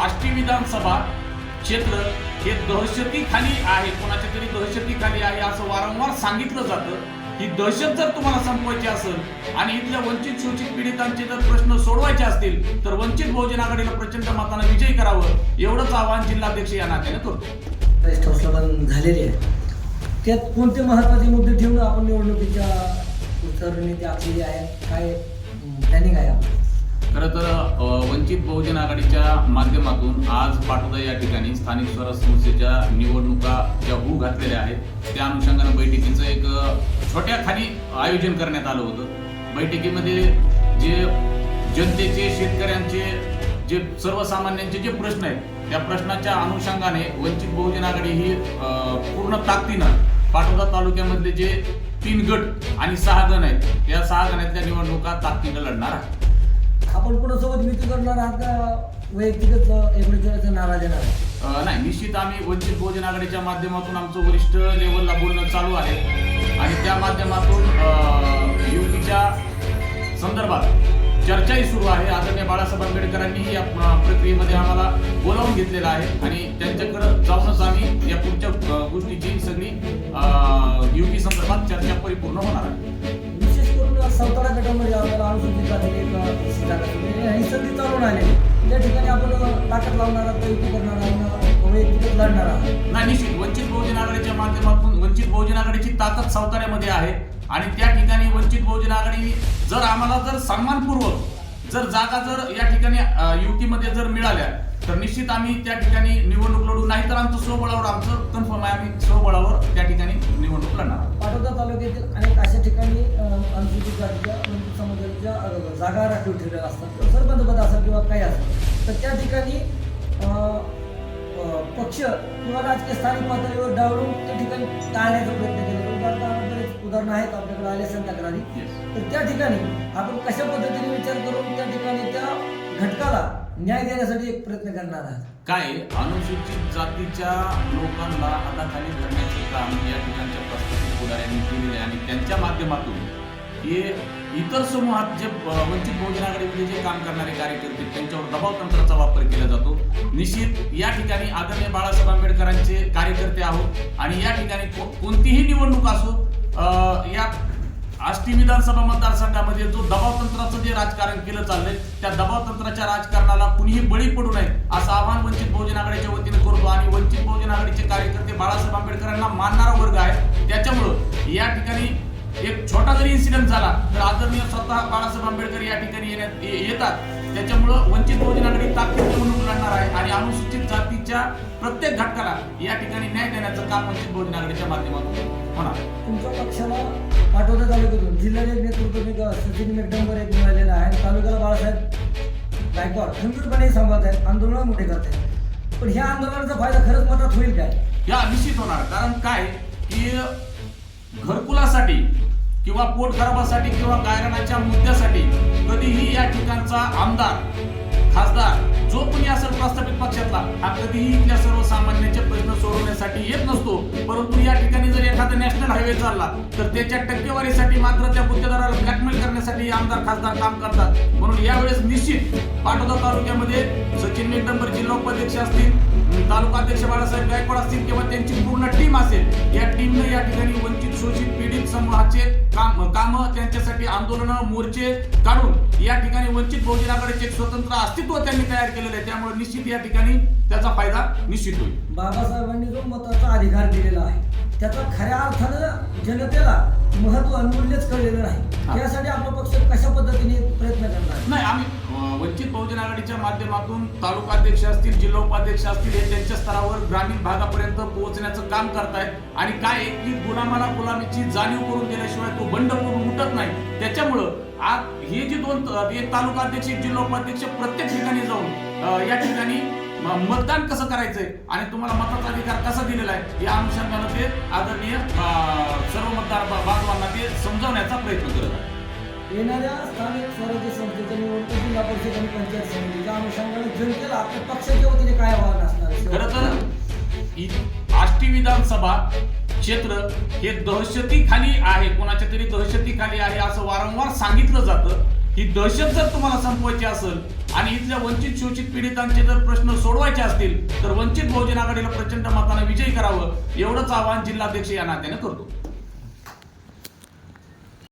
आष्टी विधानसभा क्षेत्र हे दहशतीखाली आहे. कोणाच्या तरी दहशतीखाली आहे असं वारंवार सांगितलं जातं. ही दहशत जर तुम्हाला संपवायची असेल आणि इथल्या वंचित शोषित पीडितांचे जर प्रश्न सोडवायचे असतील तर वंचित बहुजन आघाडीला प्रचंड मतानं विजयी करावं एवढंच आवाहन जिल्हाध्यक्ष या नात्याने करतो. रेस्ट झालेले झालेली आहे. त्यात कोणते महत्त्वाचे मुद्दे ठेवून आपण निवडणुकीच्या रणनीती आखलेली आहे? काय प्लॅनिंग आहे आपलं? खरं तर वंचित बहुजन आघाडीच्या माध्यमातून आज पाटोदा या ठिकाणी स्थानिक स्वराज्य संस्थेच्या निवडणुका ज्या होऊ घातलेल्या आहेत त्या अनुषंगानं बैठकीचं एक छोट्या खाली आयोजन करण्यात आलं होतं. बैठकीमध्ये जे जनतेचे शेतकऱ्यांचे जे सर्वसामान्यांचे जे प्रश्न आहेत त्या प्रश्नाच्या अनुषंगाने वंचित बहुजन आघाडी ही पूर्ण ताकदीनं पाटोदा तालुक्यामधले जे तीन गट आणि सहा गण आहेत या सहा गणातल्या निवडणुका ताकदीनं लढणार आहे आपण कुणासोबत युती करणार? आहात का वैयक्तिकच एकमेकांचा नाराज येणार अ, नाही निश्चित आम्ही वंचित बहुजन आघाडीच्या माध्यमातून आमचं वरिष्ठ लेवलला बोलणं चालू आहे. आणि त्या माध्यमातून अ, युतीच्या संदर्भात चर्चाही सुरू आहे. आदरणीय बाळासाहेब आंबेडकरांनीही या अ, प्रक्रियेमध्ये आम्हाला बोलावून घेतलेलं आहे. आणि त्यांच्याकडं जाऊनच आम्ही या पुढच्या अ, गोष्टीची सगळी अ, युती संदर्भात चर्चा परिपूर्ण होणार आहे. सावतारा आपल्याला अनुसूचित झालेली एक जागा म्हणजे ही संधी चालून आली त्या ठिकाणी आपण ताकद लावणार आहात करणार आहात वैयक्तिक लढणार आहात. नाही निश्चित. वंचित बहुजन आघाडीच्या माध्यमातून वंचित बहुजन आघाडीची ताकद सावताऱ्यामध्ये आहे. आणि त्या ठिकाणी वंचित बहुजन आघाडी जर आम्हाला जर सन्मानपूर्वक जर जागा जर या ठिकाणी युतीमध्ये जर मिळाल्या तर निश्चित आम्ही त्या ठिकाणी निवडणूक लढू. नाही तर आमचं स्वबळावर आमचं कन्फर्म आहे आम्ही स्वबळावर त्या ठिकाणी निवडणूक लढणार. पाटोदा तालुक्यातील अनेक अशा ठिकाणी अनुसूचित जातीच्या वंचित समाजाच्या जागा राखीव ठेवलेल्या असतात. सरपंच पद असेल किंवा काही असेल तर त्या ठिकाणी पक्ष किंवा राजकीय स्थानिक पातळीवर डावलून त्या ठिकाणी टाळण्याचा प्रयत्न केला. उदाहरणार्थ उदाहरणं आहेत आपल्याकडे आले असेल तक्रारी. तर त्या ठिकाणी आपण कशा पद्धतीने विचार करून त्या ठिकाणी त्या घटकाला न्याय देण्यासाठी एक प्रयत्न करणार आहात. काय? अनुसूचित जातीच्या लोकांना हाताखाली धरण्याचे काम या ठिकाणच्या प्रस्तावित पुढाऱ्यांनी केलेले आहे आणि त्यांच्या माध्यमातून हे इतर समूहात जे वंचित बहुजन आघाडीमध्ये जे काम करणारे कार्यकर्ते त्यांच्यावर दबाव तंत्राचा वापर केला जातो. निश्चित या ठिकाणी आदरणीय बाळासाहेब आंबेडकरांचे कार्यकर्ते आहोत आणि या ठिकाणी कोणतीही निवडणूक असो या आष्टी विधानसभा मतदारसंघामध्ये जो दबाव तंत्राचं जे राजकारण केलं चाललंय त्या दबाव तंत्राच्या राजकारणाला कुणीही बळी पडू नये असं आव्हान वंचित बहुजन आघाडीच्या वतीने करतो आणि वंचित बहुजन आघाडीचे कार्यकर्ते बाळासाहेब आंबेडकरांना मानणारा वर्ग आहे. त्याच्यामुळं या ठिकाणी एक छोटा जरी इन्सिडेंट झाला तर आदरणीय स्वतः बाळासाहेब आंबेडकर या ठिकाणी येण्यात येतात. त्याच्यामुळं वंचित बहुजन आघाडी ताकद निवडणूक लढणार आहे आणि अनुसूचित जातीच्या प्रत्येक घटकाला या ठिकाणी न्याय देण्याचं काम वंचित बहुजन आघाडीच्या माध्यमातून होणार. तुमच्या पक्षाला पाटोदा तालुक्यातून जिल्ह्यात एक नेतृत्व सचिन मेकडमवर एक मिळालेला आहे. आणि तालुक्याला बाळासाहेब गायकवाड खंबीरपणे सांभाळत आहेत आंदोलन मोठे करत आहेत. पण ह्या आंदोलनाचा फायदा खरंच मतात होईल काय? या निश्चित होणार. कारण काय? की घरकुलासाठी किंवा पोट खराबासाठी किंवा गायरानाच्या मुद्द्यासाठी कधीही या ठिकाणचा आमदार खासदार जो कोणी असेल प्रस्थापित पक्षातला हा कधीही इथल्या सर्वसामान्यांचे प्रश्न सोडवण्यासाठी येत नसतो. परंतु या ठिकाणी जर एखादा नॅशनल हायवे चालला तर त्याच्या टक्केवारीसाठी मात्र त्या गुत्तेदाराला ब्लॅकमेल करण्यासाठी आमदार खासदार काम करतात. म्हणून यावेळेस निश्चित पाटोदा तालुक्यामध्ये सचिन मेघडंबर जिल्हा उपाध्यक्ष असतील तालुका अध्यक्ष बाळासाहेब गायकवाड असतील किंवा त्यांची पूर्ण टीम असेल या टीमनं या ठिकाणी वंचित शोषित समूहाचे काम काम त्यांच्यासाठी आंदोलन मोर्चे काढून या ठिकाणी वंचित बहुजन आघाडीचे एक स्वतंत्र अस्तित्व त्यांनी तयार केलेलं आहे त्यामुळे निश्चित या ठिकाणी त्याचा फायदा निश्चित होईल बाबासाहेबांनी जो मताचा अधिकार दिलेला आहे त्याचा खऱ्या अर्थानं जनतेला महत्त्व अनमूल्यच कळलेलं नाही. त्यासाठी आपला पक्ष कशा पद्धतीने प्रयत्न करणार? नाही आम्ही वंचित बहुजन आघाडीच्या माध्यमातून तालुका अध्यक्ष असतील जिल्हा उपाध्यक्ष असतील हे त्यांच्या स्तरावर ग्रामीण भागापर्यंत पोहोचण्याचं काम करतायत आणि काय आहे की गुलामाला गुलामीची जाणीव करून दिल्याशिवाय तो बंड करून उठत नाही. त्याच्यामुळं आज हे जे दोन एक तालुका अध्यक्ष एक जिल्हा उपाध्यक्ष प्रत्येक ठिकाणी जाऊन या ठिकाणी मतदान कसं करायचंय आणि तुम्हाला मताचा अधिकार कसा दिलेला आहे या अनुषंगानं ते आदरणीय सर्व मतदार बांधवांना ते समजावण्याचा प्रयत्न करत आहे येणाऱ्या स्थानिक स्वराज्य संस्थेच्या निवडणूक जिल्हा परिषद आणि पंचायत समितीच्या अनुषंगाने जनतेला आपल्या पक्षाच्या वतीने काय आव्हान असणार खरं तर आष्टी विधानसभा क्षेत्र हे दहशतीखाली आहे. कोणाच्या तरी दहशतीखाली आहे असं वारंवार सांगितलं जातं. ही दहशत जर तुम्हाला संपवायची असेल आणि इथल्या वंचित शोषित पीडितांचे जर प्रश्न सोडवायचे असतील तर वंचित बहुजन आघाडीला प्रचंड मताने विजयी करावं. एवढंच आवाहन जिल्हाध्यक्ष या नात्याने करतो.